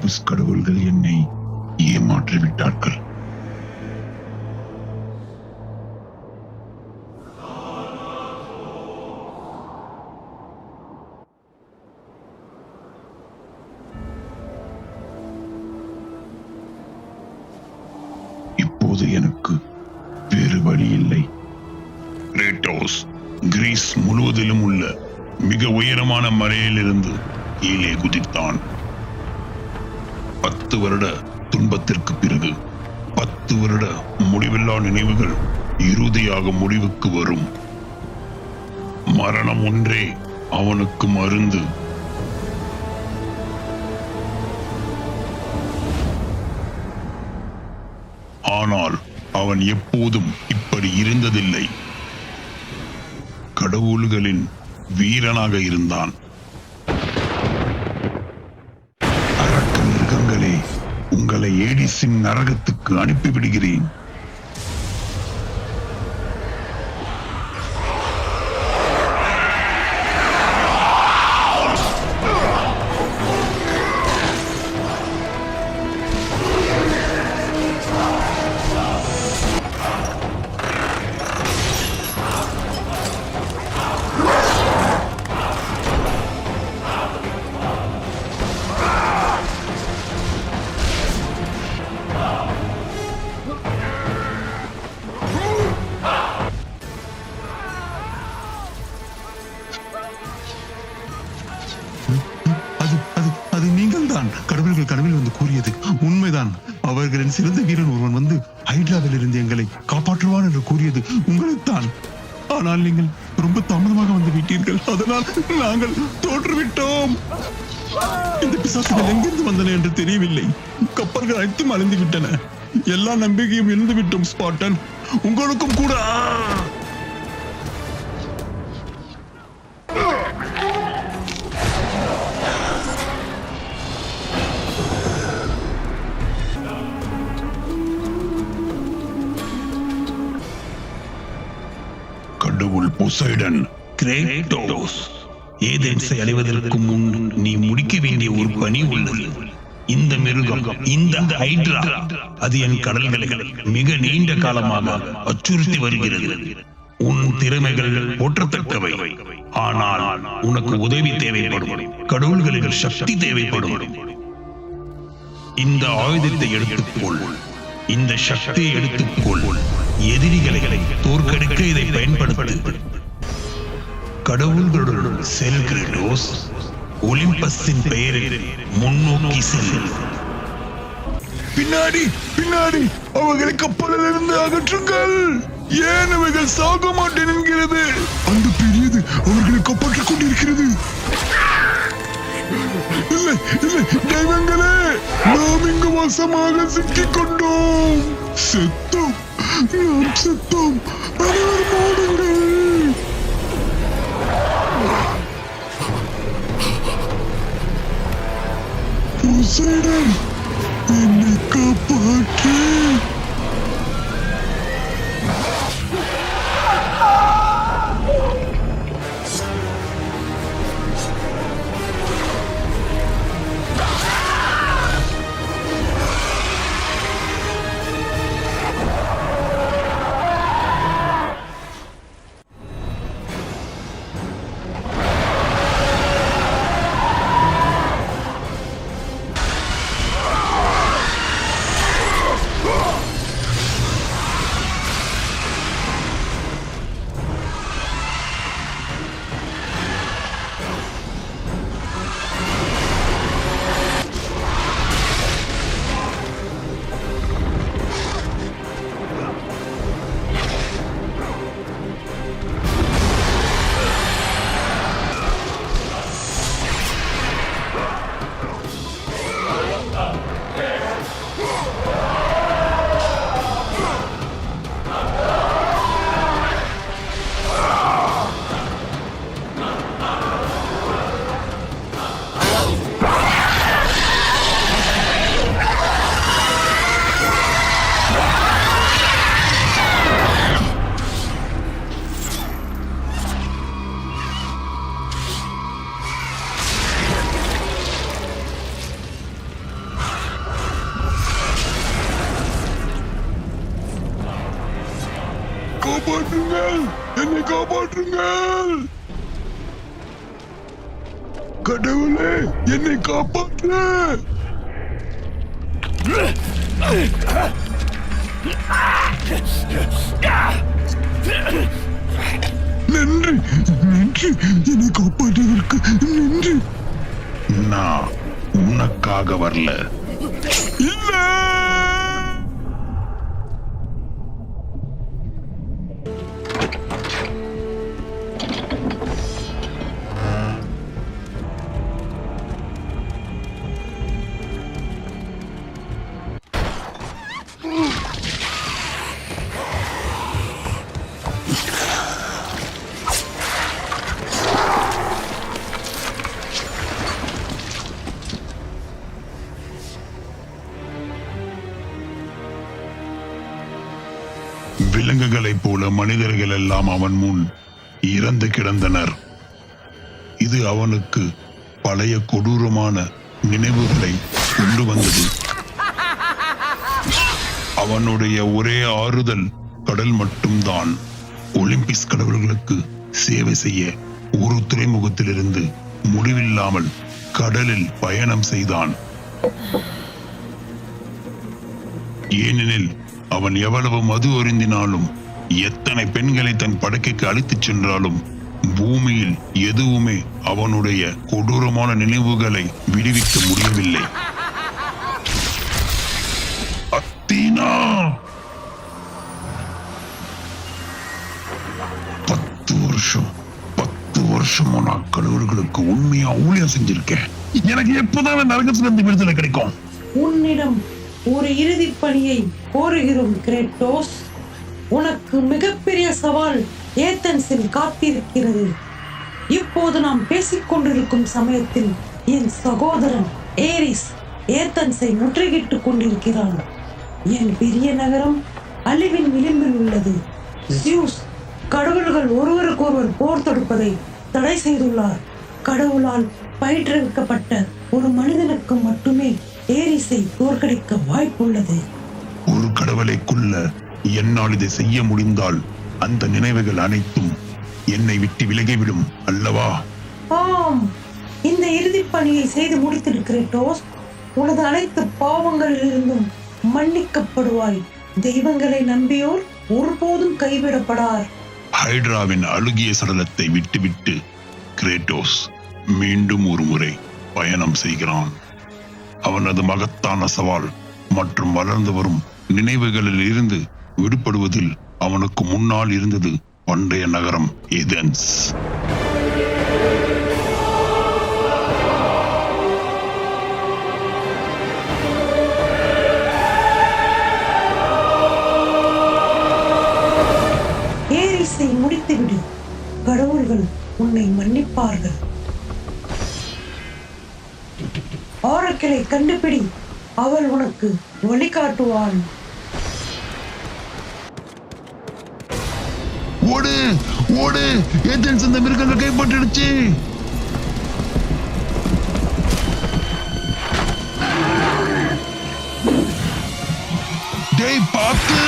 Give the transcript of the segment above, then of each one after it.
Olympus கடவுள்கள் என்னை ஏமாற்றிவிட்டார்கள். இப்போது எனக்கு வேறு வழி இல்லை. கிரேட்டோஸ் கிரீஸ் முழுவதிலும் உள்ள மிக உயரமான மலையிலிருந்து கீழே குதித்தான். பத்து வருட துன்பத்திற்கு பிறகு பத்து வருட முடிவில்லா நினைவுகள் இறுதியாக முடிவுக்கு வரும். மரணம் ஒன்றே அவனுக்கு மருந்து. ஆனால் அவன் எப்போதும் இப்படி இருந்ததில்லை. கடவுள்களின் வீரனாக இருந்தான் அரக்க மிருகங்களே உங்களை நரகத்துக்கு அனுப்பிவிடுகிறேன். வருவான் என்று கூறியது. உங்களைத்தான். ஆனால் நீங்கள் ரொம்ப தாமதமாக வந்து விட்டீர்கள். அதனால் நாங்கள் தோற்றுவிட்டோம். இந்த பிசாசுகள் எங்கிருந்து வந்தன என்று தெரியவில்லை. கப்பல்கள் அனைத்தும் அழிந்து விட்டன எல்லா நம்பிக்கையும் இழந்து விட்டோம் ஸ்பாட்டன். உங்களுக்கும் கூட. பொசைடன் கிரேட்டோஸ் ஏதென்ஸை அடைவதற்கு முன் நீ முடிக்க வேண்டிய ஒரு பணி உள்ளது. இந்த மிருகம் இந்த ஹைட்ரா அது என் கடல்களை மிக நீண்ட காலமாக அச்சுறுத்தி வருகிறது. உன் திறமைகள் போற்றத்தக்கவை. ஆனால் உனக்கு உதவி தேவைப்படும். கடவுள்களின் சக்தி தேவைப்படும். இந்த ஆயுதத்தை எடுத்துக்கொள். இந்த சக்தியை எடுத்துக்கொள். எதிரிகளை தோற்கடிக்க இதை பயன்படுத்த. கடவுள்களுடன் செல் கிரேட்டோஸ் ஒலிம்பஸின் பெயரில் முன்னோக்கி செல் பின்னாடி பின்னாடி அவர்களை கப்பலில் இருந்து அகற்றுங்கள். ஏன் அவைகள் சாக மாட்டேன் என்கிறது? அந்த பெரியது அவர்களை காப்பாற்றிக் கொண்டிருக்கிறது. இல்லை இல்லை தெய்வங்களே நாம் இங்கு வசமாக சிக்கிக் கொண்டோம். செத்தோம். நாம் செத்தோம் அனைவரும் ஓடுங்கள் போசைடன் என்னை காப்பாற்று காப்பாற்றுங்கள் என்னை காப்பாற்று. நன்றி நன்றி என்னை காப்பாற்றுவதற்கு நன்றி. நான் உனக்காக வரல. இல்லை. விலங்குகளைப் போல மனிதர்கள் எல்லாம் அவன் முன் இறந்து கிடந்தனர். இது அவனுக்கு பழைய கொடூரமான நினைவுகளை கொண்டு வந்தது. அவனுடைய ஒரே ஆறுதல் கடல் மட்டும்தான். ஒலிம்பிக்ஸ் கடவுள்களுக்கு சேவை செய்ய ஒரு துறைமுகத்திலிருந்து முடிவில்லாமல் கடலில் பயணம் செய்தான். ஏனெனில் அவன் எவ்வளவு மது அருந்தினாலும் எத்தனை பெண்களை தன் படக்கைக்கு அழைத்துச் சென்றாலும் பூமியில் எதுவுமே அவனுடைய கொடூரமான நினைவுகளை விடுவிக்க முடியவில்லை. அத்தீனா! பத்து வருஷம் பத்து வருஷமா நான் கடவுள்களுக்கு உண்மையா ஊழியம் செஞ்சிருக்கேன். எனக்கு எப்போதான் நரகத்துல இருந்து விடுதலை கிடைக்கும். உன்னிடம் ஒரு இறுதிப் பணியை கோருகிறோம் கிரேட்டோஸ். உனக்கு மிகப்பெரிய சவால் ஏத்தன்ஸில் காத்திருக்கிறது. இப்போது நாம் பேசிக்கொண்டிருக்கும் சமயத்தில் என் சகோதரன் ஏரிஸ் ஏத்தன்ஸை முற்றுகிட்டுக் கொண்டிருக்கிறான். என் பெரிய நகரம் அழிவின் விளிம்பில் உள்ளது. ஜியூஸ் கடவுள்கள் ஒருவருக்கொருவர் போர் தொடுப்பதை தடை செய்துள்ளார். கடவுளால் பயிற்றுவிக்கப்பட்ட வாய்ப்புள்ளது ஒரு கடவுளை கொல்ல என்னால் இதை செய்ய முடிந்தால் அந்த நினைவுகள் அனைத்தும் என்னை விட்டு விலகிவிடும் அல்லவா? ஆம். இந்த இறுதிப் பணியை செய்து முடித்திருக்கிறேன் உனது அனைத்து பாவங்களிலிருந்தும் மன்னிக்கப்படுவாய். தெய்வங்களை நம்பியோர் ஒருபோதும் கைவிடப்படார். ஹைட்ராவின் அழுகிய சடலத்தை விட்டுவிட்டு கிரேட்டோஸ் மீண்டும் ஒரு முறை பயணம் செய்கிறான். அவனது மகத்தான சவால் மற்றும் வளர்ந்து வரும் நினைவுகளில் இருந்து விடுபடுவதில் அவனுக்கு முன்னால் இருந்தது பண்டைய நகரம் ஏதென்ஸ். ஏரிசை முடித்துவிடு. கடவுள்கள் உன்னை மன்னிப்பார்கள். ஆரக்கிளை கண்டுபிடி. அவள் உனக்கு வழிகாட்டுவாள் ஓடு ஓடு. ஏதென்ஸ் இந்த மிருகங்கள் கைப்பற்றிடுச்சு? டேய் பாத்து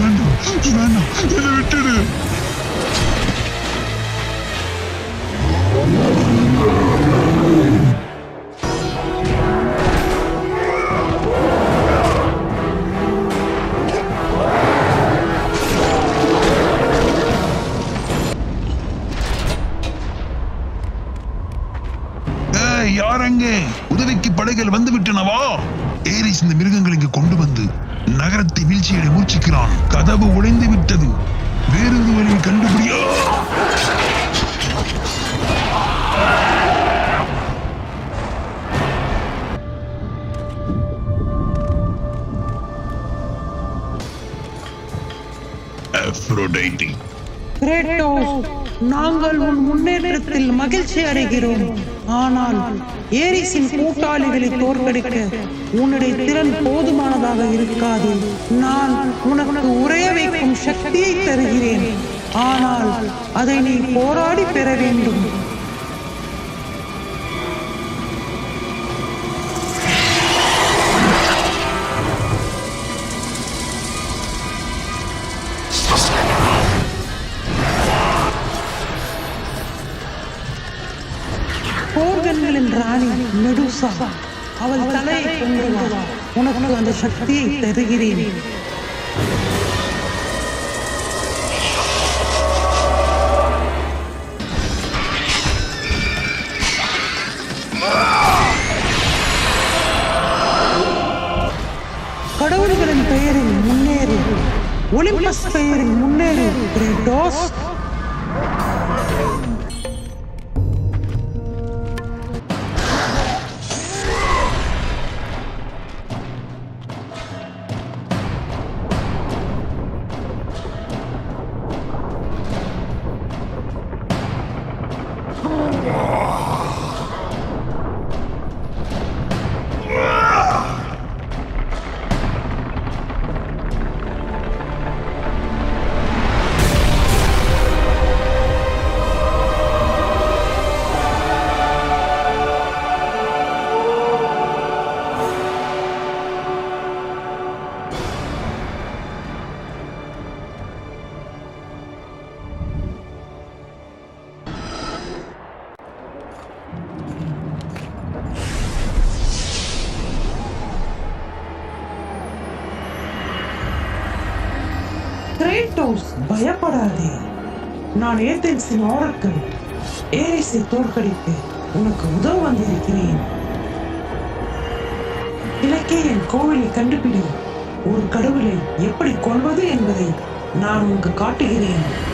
வேண்டாம் வேண்டாம். என்னை விட்டுடு. நகரத்தை வீழ்ச்சியடை முயற்சிக்கிறான். கதவு உடைந்து விட்டது. வேறொரு வழியை கண்டுபிடியா நாங்கள் உன் முன்னேற்றத்தில் மகிழ்ச்சி அடைகிறோம். ஆனால் ஏரிஸின் கூட்டாளிகளை தோற்கடிக்க உன்னுடைய திறன் போதுமானதாக இருக்காது. நான் உனக்கு உரைய வைக்கும் சக்தியை தருகிறேன். ஆனால் அதை நீ போராடி பெற வேண்டும். ராணி மெடுசா அவள் தலையை கொண்டு வா உனக்கு அந்த சக்தியை தருகிறேன். கடவுள்களின் பெயரில் முன்னேறு. ஒலிம்பஸ் பெயரில் முன்னேறு. கிரேட்டோஸ் கிரேட்டோஸ் பயப்படாதே. நான் ஏதென்ஸின் ஓரக்கள் ஏரிஸை தோற்கடிக்க உனக்கு உதவ வந்திருக்கிறேன். இலக்கே என் கோவிலை கண்டுபிடி. ஒரு கடவுளை எப்படி கொள்வது என்பதை நான் உனக்கு காட்டுகிறேன்.